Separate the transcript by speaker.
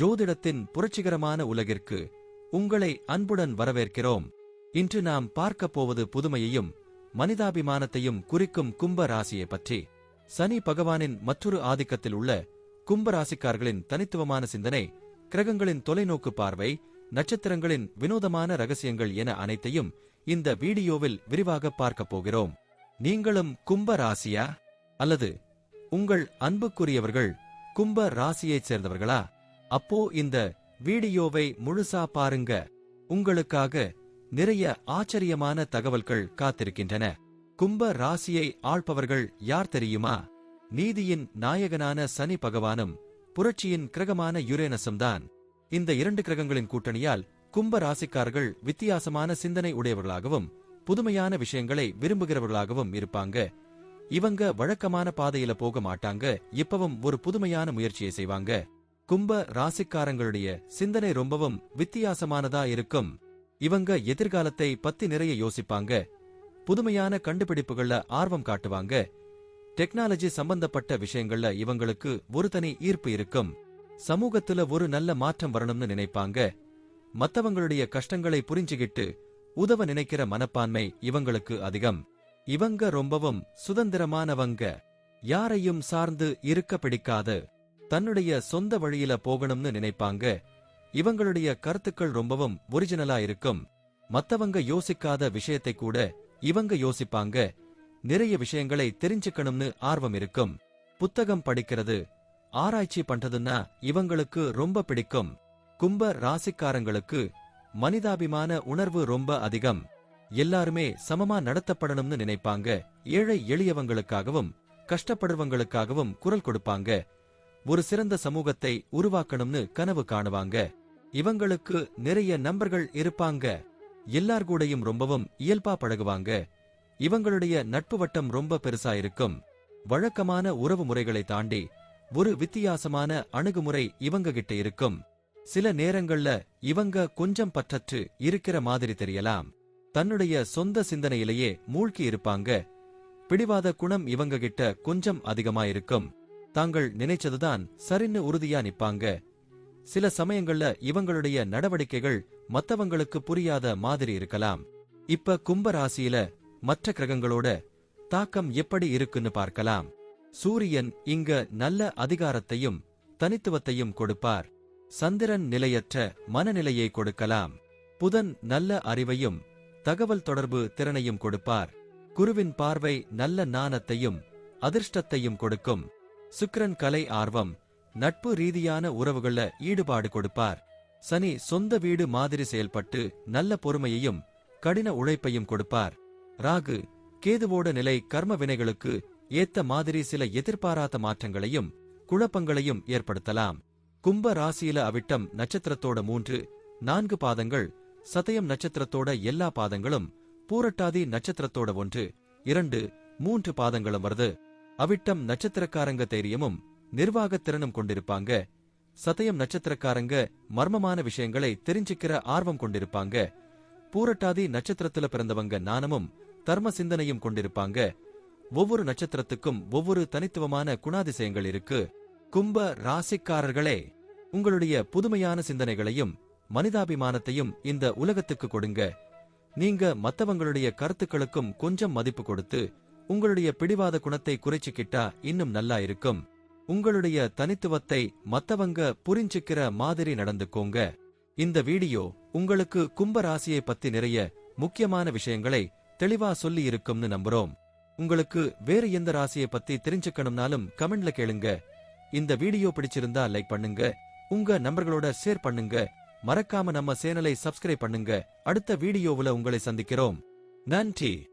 Speaker 1: ஜோதிடத்தின் புரட்சிகரமான உலகிற்கு உங்களை அன்புடன் வரவேற்கிறோம். இன்று நாம் பார்க்கப் போவது புதுமையையும் மனிதாபிமானத்தையும் குறிக்கும் கும்ப ராசியை பற்றி. சனி பகவானின் மற்றொரு ஆதிக்கத்தில் உள்ள கும்ப ராசிக்காரர்களின் தனித்துவமான சிந்தனை கிரகங்களின் தொலைநோக்கு பார்வை நட்சத்திரங்களின் வினோதமான ரகசியங்கள் என அனைத்தையும் இந்த வீடியோவில் விரிவாக பார்க்கப் போகிறோம். நீங்களும் கும்ப ராசியா? அல்லது உங்கள் அன்புக்குரியவர்கள் கும்ப ராசியைச் சேர்ந்தவர்களா? அப்போ இந்த வீடியோவை முழுசா பாருங்க. உங்களுக்காக நிறைய ஆச்சரியமான தகவல்கள் காத்திருக்கின்றன. கும்ப ராசியை ஆள்பவர்கள் யார் தெரியுமா? நீதியின் நாயகனான சனி பகவானும் புரட்சியின் கிரகமான யுரேனஸும் தான். இந்த இரண்டு கிரகங்களின் கூட்டணியால் கும்ப ராசிக்காரர்கள் வித்தியாசமான சிந்தனை உடையவர்களாகவும் புதுமையான விஷயங்களை விரும்புகிறவர்களாகவும் இருப்பாங்க. இவங்க வழக்கமான பாதையில போக மாட்டாங்க. இப்பவும் ஒரு புதுமையான முயற்சியை செய்வாங்க. கும்ப ராசிக்காரங்களுடைய சிந்தனை ரொம்பவும் வித்தியாசமானதா இருக்கும். இவங்க எதிர்காலத்தை பத்தி நிறைய யோசிப்பாங்க. புதுமையான கண்டுபிடிப்புகள்ல ஆர்வம் காட்டுவாங்க. டெக்னாலஜி சம்பந்தப்பட்ட விஷயங்கள்ல இவங்களுக்கு ஒரு தனி ஈர்ப்பு இருக்கும். சமூகத்துல ஒரு நல்ல மாற்றம் வரணும்னு நினைப்பாங்க. மத்தவங்களுடைய கஷ்டங்களை புரிஞ்சுகிட்டு உதவ நினைக்கிற மனப்பான்மை இவங்களுக்கு அதிகம். இவங்க ரொம்பவும் சுதந்திரமானவங்க. யாரையும் சார்ந்து இருக்க பிடிக்காது. தன்னுடைய சொந்த வழியில போகணும்னு நினைப்பாங்க. இவங்களுடைய கருத்துக்கள் ரொம்பவும் ஒரிஜினலா இருக்கும். மத்தவங்க யோசிக்காத விஷயத்தை கூட இவங்க யோசிப்பாங்க. நிறைய விஷயங்களை தெரிஞ்சுக்கணும்னு ஆர்வம் இருக்கும். புத்தகம் படிக்கிறது ஆராய்ச்சி பண்றதுன்னா இவங்களுக்கு ரொம்ப பிடிக்கும். கும்ப ராசிக்காரங்களுக்கு மனிதாபிமான உணர்வு ரொம்ப அதிகம். எல்லாருமே சமமா நடத்தப்படணும்னு நினைப்பாங்க. ஏழை எளியவங்களுக்காகவும் கஷ்டப்படுறவங்களுக்காகவும் குரல் கொடுப்பாங்க. ஒரு சிறந்த சமூகத்தை உருவாக்கணும்னு கனவு காணுவாங்க. இவங்களுக்கு நிறைய நண்பர்கள் இருப்பாங்க. எல்லார் கூடயும் ரொம்பவும் இயல்பா பழகுவாங்க. இவங்களுடைய நட்பு வட்டம் ரொம்ப பெருசா இருக்கும். வழக்கமான உறவு முறைகளை தாண்டி ஒரு வித்தியாசமான அணுகுமுறை இவங்க கிட்ட இருக்கும். சில நேரங்கள்ல இவங்க கொஞ்சம் பற்றற்று இருக்கிற மாதிரி தெரியலாம். தன்னுடைய சொந்த சிந்தனையிலேயே மூழ்கி இருப்பாங்க. பிடிவாத குணம் இவங்க கிட்ட கொஞ்சம் அதிகமா இருக்கும். தாங்கள் நினைச்சதுதான் சரின்னு உறுதியா நிப்பாங்க சில சமயங்கள்ல இவங்களுடைய நடவடிக்கைகள் மத்தவங்களுக்கு புரியாத மாதிரி இருக்கலாம். இப்ப கும்ப ராசியில மற்ற கிரகங்களோட தாக்கம் எப்படி இருக்குன்னு பார்க்கலாம். சூரியன் இங்க நல்ல அதிகாரத்தையும் தனித்துவத்தையும் கொடுப்பார். சந்திரன் நிலையற்ற மனநிலையை கொடுக்கலாம். புதன் நல்ல அறிவையும் தகவல் தொடர்பு திறனையும் கொடுப்பார். குருவின் பார்வை நல்ல நாணத்தையும் அதிர்ஷ்டத்தையும் கொடுக்கும். சுக்கிரன் கலை ஆர்வம் நட்பு ரீதியான உறவுகள ஈடுபாடு கொடுப்பார். சனி சொந்த வீடு மாதிரி செயல்பட்டு நல்ல பொறுமையையும் கடின உழைப்பையும் கொடுப்பார். ராகு கேதுவோட நிலை கர்ம வினைகளுக்கு ஏத்த மாதிரி சில எதிர்பாராத மாற்றங்களையும் குழப்பங்களையும் ஏற்படுத்தலாம். கும்ப ராசியில அவிட்டம் நட்சத்திரத்தோட மூன்று நான்கு பாதங்கள் சதயம் நட்சத்திரத்தோட எல்லா பாதங்களும் பூரட்டாதி நட்சத்திரத்தோட ஒன்று இரண்டு மூன்று பாதங்களும் வருது. அவிட்டம் நட்சத்திரக்காரங்க தைரியமும் நிர்வாகத் திறனும் கொண்டிருப்பாங்க. சதயம் நட்சத்திரக்காரங்க மர்மமான விஷயங்களை தெரிஞ்சுக்கிற ஆர்வம் கொண்டிருப்பாங்க. பூரட்டாதி நட்சத்திரத்துல பிறந்தவங்க நாணமும் தர்ம சிந்தனையும் கொண்டிருப்பாங்க. ஒவ்வொரு நட்சத்திரத்துக்கும் ஒவ்வொரு தனித்துவமான குணாதிசயங்கள் இருக்கு. கும்ப ராசிக்காரர்களே உங்களுடைய புதுமையான சிந்தனைகளையும் மனிதாபிமானத்தையும் இந்த உலகத்துக்கு கொடுங்க. நீங்க மத்தவங்களுடைய கருத்துக்களுக்கும் கொஞ்சம் மதிப்பு கொடுத்து உங்களுடைய பிடிவாத குணத்தை குறைச்சிக்கிட்டா இன்னும் நல்லா இருக்கும். உங்களுடைய தனித்துவத்தை மத்தவங்க புரிஞ்சுக்கிற மாதிரி நடந்துக்கோங்க. இந்த வீடியோ உங்களுக்கு கும்ப ராசியை பத்தி நிறைய முக்கியமான விஷயங்களை தெளிவா சொல்லி இருக்கும்னு நம்புறோம். உங்களுக்கு வேற எந்த ராசியை பத்தி தெரிஞ்சுக்கணும்னாலும் கமெண்ட்ல கேளுங்க. இந்த வீடியோ பிடிச்சிருந்தா லைக் பண்ணுங்க. உங்க நண்பர்களோட ஷேர் பண்ணுங்க. மறக்காம நம்ம சேனலை சப்ஸ்கிரைப் பண்ணுங்க. அடுத்த வீடியோவுல உங்களை சந்திக்கிறோம். நன்றி.